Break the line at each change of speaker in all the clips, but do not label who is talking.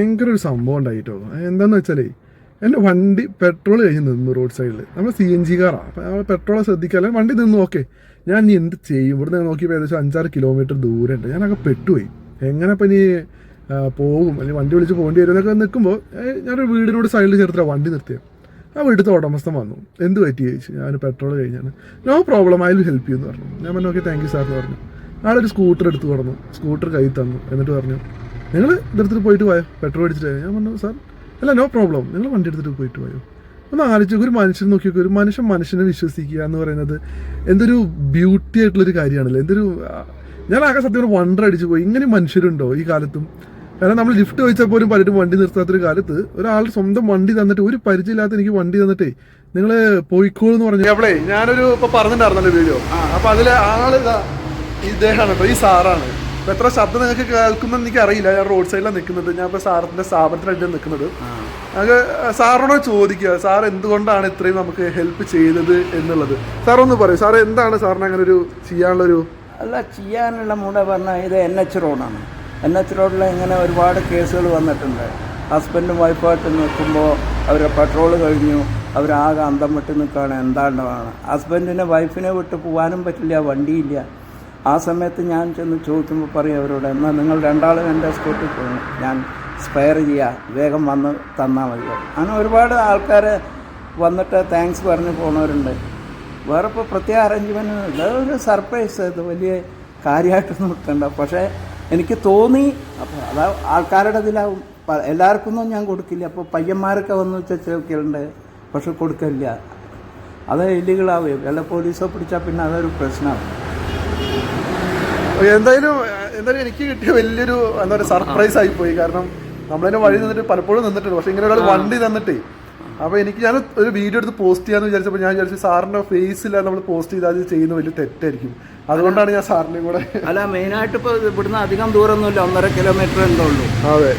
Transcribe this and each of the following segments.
ഭയങ്കര ഒരു സംഭവം ഉണ്ടായിട്ടോ. എന്താന്ന് വെച്ചാലേ എന്റെ വണ്ടി പെട്രോൾ കഴിഞ്ഞ് നിന്നു റോഡ് സൈഡിൽ നമ്മൾ സി എൻ ജി കാറാണ് അപ്പം നമ്മൾ പെട്രോൾ ശ്രദ്ധിക്കാതെ വണ്ടി നിന്നു ഓക്കെ ഞാൻ ഇനി എന്ത് ചെയ്യും? ഇവിടുന്ന് നോക്കിയപ്പോൾ ഏകദേശം അഞ്ചാറ് കിലോമീറ്റർ ദൂരം ഉണ്ട് ഞാനൊക്കെ പെട്ടുപോയി. എങ്ങനെ ഇപ്പം ഇനി പോകും? അല്ലെങ്കിൽ വണ്ടി വിളിച്ച് പോകേണ്ടി വരും എന്നൊക്കെ നിൽക്കുമ്പോൾ ഞാനൊരു വീടിനോട് സൈഡിൽ ചേർത്തില്ല വണ്ടി നിർത്തിയത് ആ വീട്ടിലത്തെ ഉടമസ്ഥൻ വന്നു. എന്ത് പറ്റി? ചോദിച്ചു. ഞാൻ പെട്രോൾ കഴിഞ്ഞാണ്. നോ പ്രോബ്ലം ആയാലും ഹെൽപ്പ് യു എന്ന് പറഞ്ഞു. ഞാൻ പറഞ്ഞു ഓക്കെ താങ്ക് യു സാർ എന്ന് പറഞ്ഞു. ആളൊരു സ്കൂട്ടർ എടുത്തു കൊടുന്നു. സ്കൂട്ടർ കൈ തന്നു. എന്നിട്ട് പറഞ്ഞു നിങ്ങൾ ഇതെടുത്തിട്ട് പോയിട്ട് പോയോ പെട്രോൾ അടിച്ചിട്ട് ഞാൻ പറഞ്ഞു സാർ അല്ല നോ പ്രോബ്ലം നിങ്ങൾ വണ്ടി എടുത്തിട്ട് പോയിട്ട് പോയോ ഒന്ന് ആലോചിച്ച് ഒരു മനുഷ്യൻ നോക്കിയൊക്കെ ഒരു മനുഷ്യൻ മനുഷ്യനെ വിശ്വസിക്കുക എന്ന് പറയുന്നത് എന്തൊരു ബ്യൂട്ടി ആയിട്ടുള്ളൊരു കാര്യമാണല്ലോ. എന്തൊരു ഞാൻ ആകെ സത്യം വണ്ടർ അടിച്ചു പോയി. ഇങ്ങനെ മനുഷ്യരുണ്ടോ ഈ കാലത്തും? കാരണം നമ്മൾ ലിഫ്റ്റ് ചോദിച്ചാൽ പോലും പലരും വണ്ടി നിർത്താത്തൊരു കാലത്ത് ഒരാൾ സ്വന്തം വണ്ടി തന്നിട്ട് ഒരു പരിചയമില്ലാത്ത എനിക്ക് വണ്ടി തന്നിട്ടേ നിങ്ങൾ പോയിക്കോളൂ എന്ന് പറഞ്ഞു അപ്പോഴേ ഞാനൊരു ഇപ്പൊ പറഞ്ഞിട്ടുണ്ടായിരുന്നല്ലോ വീഡിയോ അപ്പൊ അതിലെ ആൾ ഇദ്ദേഹമാണ് കേട്ടോ ഈ സാറാണ്. ഇപ്പൊ എത്ര ശബ്ദം നിങ്ങൾക്ക് കേൾക്കുമെന്ന് എനിക്ക് അറിയില്ല. ഞാൻ റോഡ് സൈഡിലാണ് നിൽക്കുന്നത് ഞാൻ ഇപ്പൊ സാറിന്റെ സ്ഥാപനത്തിലാണ് നിൽക്കുന്നത്. നമുക്ക് സാറിനോട് ചോദിക്കുക സാർ എന്തുകൊണ്ടാണ് ഇത്രയും നമുക്ക് ഹെൽപ്പ് ചെയ്തത് എന്നുള്ളത്? സാർ ഒന്ന് പറയൂ. സാർ എന്താണ് സാറിന് അങ്ങനെ ഒരു ചെയ്യാനുള്ളൊരു
അല്ല ചെയ്യാനുള്ള മൂടെ പറഞ്ഞാൽ ഇത് എൻ എച്ച് റോഡാണ് എൻ എച്ച് റോഡിൽ ഇങ്ങനെ ഒരുപാട് കേസുകൾ വന്നിട്ടുണ്ട്. ഹസ്ബൻഡും വൈഫായിട്ട് നിൽക്കുമ്പോൾ അവരുടെ പെട്രോൾ കഴിഞ്ഞു. അവരാകെ അന്തം വിട്ട് നിൽക്കുകയാണ്. എന്താണ്ടാണ് ഹസ്ബൻഡിനെ വൈഫിനെ വിട്ട് പോകാനും പറ്റില്ല. വണ്ടിയില്ല. ആ സമയത്ത് ഞാൻ ചെന്ന് ചോദിക്കുമ്പോൾ പറയും അവരോട് എന്നാൽ നിങ്ങൾ രണ്ടാളും എന്റെ സ്കൂട്ടിൽ പോകണം ഞാൻ സ്പെയർ ചെയ്യുക വേഗം വന്ന് തന്നാൽ മതി. അങ്ങനെ ഒരുപാട് ആൾക്കാർ വന്നിട്ട് താങ്ക്സ് പറഞ്ഞ് പോണവരുണ്ട്. വേറെ ഇപ്പോൾ പ്രത്യേക അറേഞ്ച്മെന്റ് ഇതൊരു സർപ്രൈസ് ഇത് വലിയ കാര്യമായിട്ടൊന്നും നിൽക്കണ്ട പക്ഷേ എനിക്ക് തോന്നി അപ്പോൾ അതാ ആൾക്കാരുടെ ഇതിലാവും. എല്ലാവർക്കും എല്ലാവർക്കൊന്നും ഞാൻ കൊടുക്കില്ല. അപ്പോൾ പയ്യന്മാരൊക്കെ വന്ന് ചോദിക്കലുണ്ട് പക്ഷെ കൊടുക്കില്ല അത് എല്ലുകളാവുകയും വല്ല പോലീസോ പിടിച്ചാൽ പിന്നെ അതൊരു പ്രശ്നമാണ്.
എന്തായാലും എന്തായാലും എനിക്ക് കിട്ടിയ വലിയൊരു എന്താ പറയുക സർപ്രൈസ് ആയി പോയി കാരണം നമ്മളതിന് വഴി നിന്നിട്ട് പലപ്പോഴും നിന്നിട്ടുണ്ട് പക്ഷെ ഇങ്ങനെ ഒരാൾ വണ്ടി തന്നിട്ടേ. അപ്പൊ എനിക്ക് ഞാൻ ഒരു വീഡിയോ എടുത്ത് പോസ്റ്റ് ചെയ്യാന്ന് വിചാരിച്ചപ്പോൾ ഞാൻ വിചാരിച്ചു സാറിന്റെ ഫേസിൽ നമ്മൾ പോസ്റ്റ് ചെയ്താൽ അത് ചെയ്യുന്ന വലിയ തെറ്റായിരിക്കും. അതുകൊണ്ടാണ് ഞാൻ സാറിനെയും കൂടെ
അല്ല മെയിനായിട്ട് ഇപ്പോൾ ഇവിടുന്ന് അധികം ദൂരമൊന്നുമില്ല. ഒന്നര കിലോമീറ്റർ എന്തോ ഉള്ളൂ.
അതെ.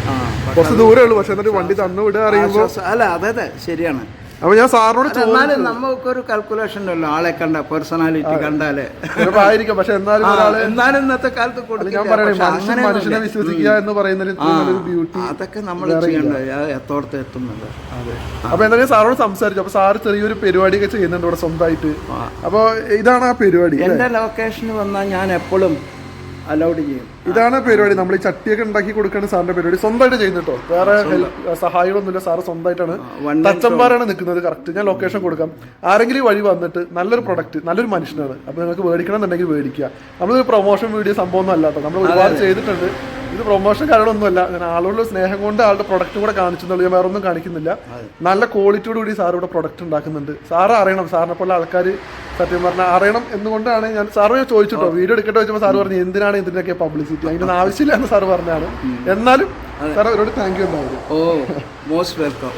കുറച്ച് ദൂരമേ ഉള്ളൂ. പക്ഷെ എന്നിട്ട് വണ്ടി തന്നു വിടുക അറിയുമ്പോൾ
അല്ല അതെ അതെ. ശരിയാണ്.
അപ്പൊ ഞാൻ സാറിനോട്
എന്നാലും നമുക്കൊരു കാൽക്കുലേഷൻ ഉണ്ടല്ലോ ആളെ കണ്ട പേഴ്സണാലിറ്റി കണ്ടാലേ.
ആയിരിക്കും പക്ഷെ എന്നാലും
ആ,
ഒരാൾ
എന്നാലും ഇന്നത്തെ കാലത്ത്
ഞാൻ പറയണേ
അങ്ങനെ
മനുഷ്യനെ വിശ്വസിക്കുക എന്ന് പറയുന്നതിൽ
ആ,
ബ്യൂട്ടി
അതൊക്കെ നമ്മൾ ചെയ്യേണ്ടത്. എത്തോടത്ത് എത്തുന്നത്
അതെ. അപ്പൊ എന്തായാലും സാറോട് സംസാരിച്ചു. അപ്പൊ സാറ് ചെറിയൊരു പരിപാടിയൊക്കെ ചെയ്യുന്നുണ്ട് ഇവിടെ സ്വന്തമായിട്ട്. അപ്പൊ ഇതാണ് ആ പരിപാടി?
എന്റെ ലൊക്കേഷന് വന്നാൽ ഞാൻ എപ്പോഴും അലൗഡ് ചെയ്യും.
ഇതാണ് പരിപാടി. നമ്മൾ ഈ ചട്ടിയൊക്കെ ഉണ്ടാക്കി കൊടുക്കുന്ന സാറിന്റെ പരിപാടി. സ്വന്തമായിട്ട് ചെയ്യുന്നുട്ടോ വേറെ സഹായങ്ങളൊന്നുമില്ല. സഹായികളൊന്നുമില്ല സാറ് സ്വന്തമായിട്ടാണ് തച്ചമ്പാറാണ് നിൽക്കുന്നത്. കറക്റ്റ് ഞാൻ ലൊക്കേഷൻ കൊടുക്കാം. ആരെങ്കിലും വഴി വന്നിട്ട് നല്ലൊരു പ്രൊഡക്റ്റ് നല്ലൊരു മനുഷ്യനാണ്. അപ്പൊ നിങ്ങൾക്ക് മേടിക്കണം എന്നുണ്ടെങ്കിൽ മേടിക്കുക. നമ്മളൊരു പ്രൊമോഷൻ വീഡിയോ സംഭവം ഒന്നും അല്ലാട്ടോ നമ്മൾ ഒരുപാട് ചെയ്തിട്ടുണ്ട്. ഇത് പ്രൊമോഷൻ കാര്യങ്ങളൊന്നുമല്ല. ഞാൻ ആളോടുള്ള സ്നേഹം കൊണ്ട് ആളുടെ പ്രൊഡക്റ്റ് കൂടെ കാണിച്ചെന്നുള്ളൂ ഞാൻ വേറെ ഒന്നും കാണിക്കുന്നില്ല നല്ല ക്വാളിറ്റിയോട് കൂടി സാർ ഇവിടെ പ്രൊഡക്റ്റ് ഉണ്ടാക്കുന്നുണ്ട്. സാറ് അറിയണം. സാറിനെ പോലെ ആൾക്കാർ സത്യം പറഞ്ഞാൽ അറിയണം എന്നുകൊണ്ടാണ് ഞാൻ സാറ് ചോദിച്ചിട്ടോ വീഡിയോ എടുക്കട്ടെ വെച്ചപ്പോൾ സാറ് പറഞ്ഞു എന്തിനാണ് ഇതിനൊക്കെ പബ്ലിസിറ്റി അതിനൊന്നും ആവശ്യമില്ല എന്ന് സാറ് പറഞ്ഞാണ്. എന്നാലും സാർ അവരോട് thank you
oh most welcome